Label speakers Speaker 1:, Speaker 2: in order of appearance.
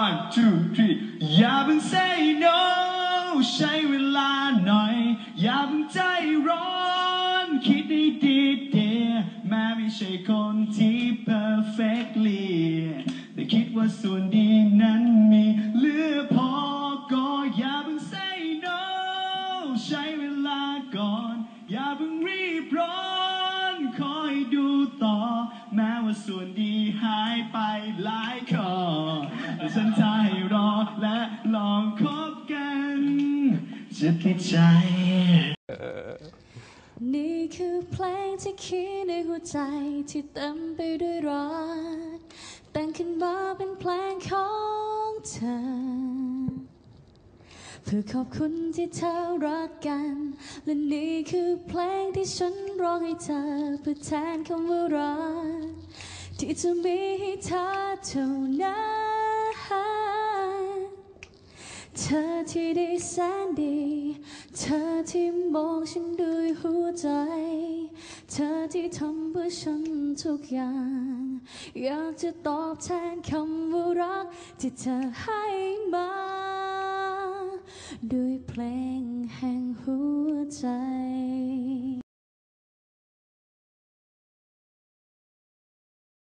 Speaker 1: one two three อย่าเพิ่ง say no ใช้เวลาหน่อย อย่าเพิ่งใจร้อน คิดให้ดีเดียแม้ไม่ใช่คนที่ perfectly แต่คิดว่าส่วนดีนั้นมีเหลือพอก็อย่าเพิ่ง say no ใช้เวลาก่อน อย่าเพิ่งรีบร้อน คอยดูต่อ แม้ว่าส่วนดีหายไปหลายข้อ ฉันจะให้รอและลองคบกันจะติดใจ
Speaker 2: นี่คือเพลงที่เขียนในหัวใจที่เต็มไปด้วยรักแต่งขึ้นมาเป็นเพลงของเธอ เพื่อขอบคุณที่เธอรักกัน และนี่คือเพลงที่ฉันร้องให้เธอเพื่อแทนคำว่ารักที่จะมีให้เธอเท่านั้น เธอที่ดีแสนดี เธอที่มองฉันด้วยหัวใจ เธอที่ทำเพื่อฉันทุกอย่าง อยากจะตอบแทนคำว่ารักที่เธอให้มา ด้วยเพลงแห่งหัวใจ